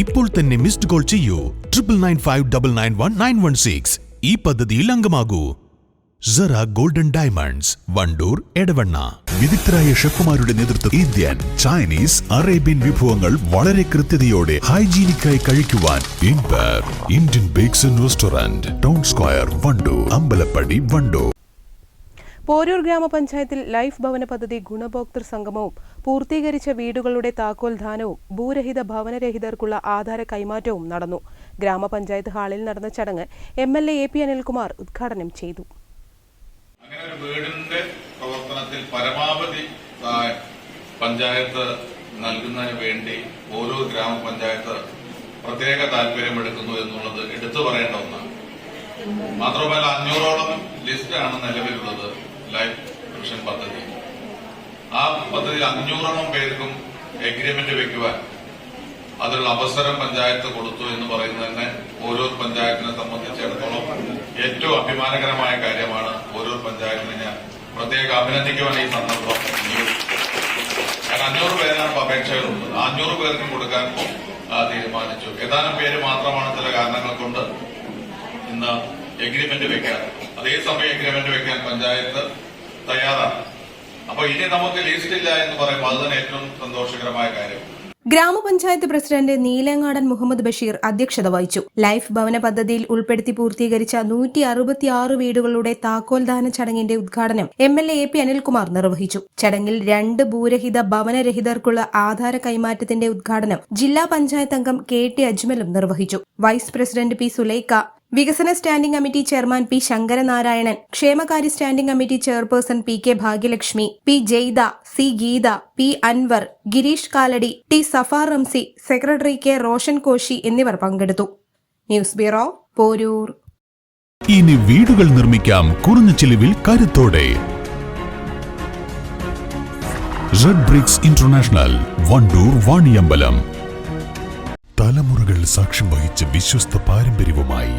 ഇപ്പോൾ തന്നെ missed call ചെയ്യൂ. Triple nine five double nine one nine one six ഈ പദ്ധതിയിൽ അംഗമാകൂ. Sara golden diamonds Wandoor Edavanna. വിദഗ്ധരായ ഷെഫുമാരുടെ നേതൃത്വം ഇന്ത്യൻ ചൈനീസ് അറേബ്യൻ വിഭവങ്ങൾ വളരെ കൃത്യതയോടെ ഹൈജീനിക്കായി കഴിക്കുവാൻ ഇൻപർ Indian bakes restaurant town square Wandoor Ambalappadi Wandoor. Poroor ഗ്രാമപഞ്ചായത്തിൽ ലൈഫ് ഭവന പദ്ധതി ഗുണഭോക്തൃ സംഗമവും പൂർത്തീകരിച്ച വീടുകളുടെ താക്കോൽദാനവും ഭൂരഹിത ഭവനരഹിതർക്കുള്ള ആധാര കൈമാറ്റവും നടന്നു. ഗ്രാമപഞ്ചായത്ത് ഹാളിൽ നടന്ന ചടങ്ങ് M L A A P Anilkumar ഉദ്ഘാടനം ചെയ്തു. അങ്ങനെ ഒരു വീടിന്റെ പ്രവർത്തനത്തിൽ പരമാവധി പഞ്ചായത്ത് നൽകുന്നതിന് വേണ്ടി ഓരോ ഗ്രാമപഞ്ചായത്ത് പ്രത്യേക താല്പര്യമെടുക്കുന്നു എന്നുള്ളത് എടുത്തു പറയേണ്ട ഒന്നാണ്. മാത്രമല്ല അഞ്ഞൂറോളം ലിസ്റ്റാണ് നിലവിലുള്ളത് ലൈഫ് മിഷൻ പദ്ധതി പദ്ധതിയിൽ അഞ്ഞൂറോളം പേർക്കും എഗ്രിമെന്റ് വെക്കുവാൻ അതിനുള്ള അവസരം പഞ്ചായത്ത് കൊടുത്തു എന്ന് പറയുന്നത് തന്നെ ഓരോ പഞ്ചായത്തിനെ സംബന്ധിച്ചിടത്തോളം ഏറ്റവും അഭിമാനകരമായ കാര്യമാണ് ഓരോ പഞ്ചായത്തിനെ ഞാൻ പ്രത്യേകം അഭിനന്ദിക്കുവാൻ ഈ സന്ദർഭം അഞ്ഞൂറ് പേരാണ് അപേക്ഷകളുണ്ട്. ആ അഞ്ഞൂറ് പേർക്കും കൊടുക്കാൻ തീരുമാനിച്ചു. ഏതാനും പേര് മാത്രമാണ് ചില കാരണങ്ങൾ കൊണ്ട് ഇന്ന് എഗ്രിമെന്റ് വെക്കാൻ. അതേസമയം എഗ്രിമെന്റ് വെക്കാൻ പഞ്ചായത്ത് തയ്യാറാണ്. അപ്പൊ ഇനി നമുക്ക് ലിസ്റ്റില്ല എന്ന് പറയുമ്പോൾ അത് തന്നെ ഏറ്റവും സന്തോഷകരമായ കാര്യം. ഗ്രാമപഞ്ചായത്ത് പ്രസിഡന്റ് നീലങ്ങാടൻ മുഹമ്മദ് ബഷീർ അധ്യക്ഷത വഹിച്ചു. ലൈഫ് ഭവന പദ്ധതിയിൽ ഉൾപ്പെടുത്തി പൂർത്തീകരിച്ച നൂറ്റി അറുപത്തിയാറ് വീടുകളുടെ താക്കോൽദാന ചടങ്ങിന്റെ ഉദ്ഘാടനം M L A P Anilkumar നിർവഹിച്ചു. ചടങ്ങിൽ രണ്ട് ഭൂരഹിത ഭവനരഹിതർക്കുള്ള ആധാര കൈമാറ്റത്തിന്റെ ഉദ്ഘാടനം ജില്ലാ പഞ്ചായത്ത് അംഗം കെ ടി അജ്മലും നിർവഹിച്ചു. വൈസ് പ്രസിഡന്റ് പി സുലൈക്ക വികസന standing committee chairman P Sankaranarayanan ക്ഷേമകാര്യ standing committee chairperson P K Bhagyalakshmi P Jaitha C Geetha P Anwar Gireesh Kalady T Safar Ramsi secretary K Roshan Koshy എന്നിവർ പങ്കെടുത്തു. News bureau Poroor. ഇനി വീടുകൾ നിർമ്മിക്കാം കുറഞ്ഞ ചിലവിൽ കരുത്തോടെ. Red bricks international Wandoor Vaniyambalam. തലമുറകൾ സാക്ഷ്യം വഹിച്ച വിശ്വസ്ത പാരമ്പര്യവുമായി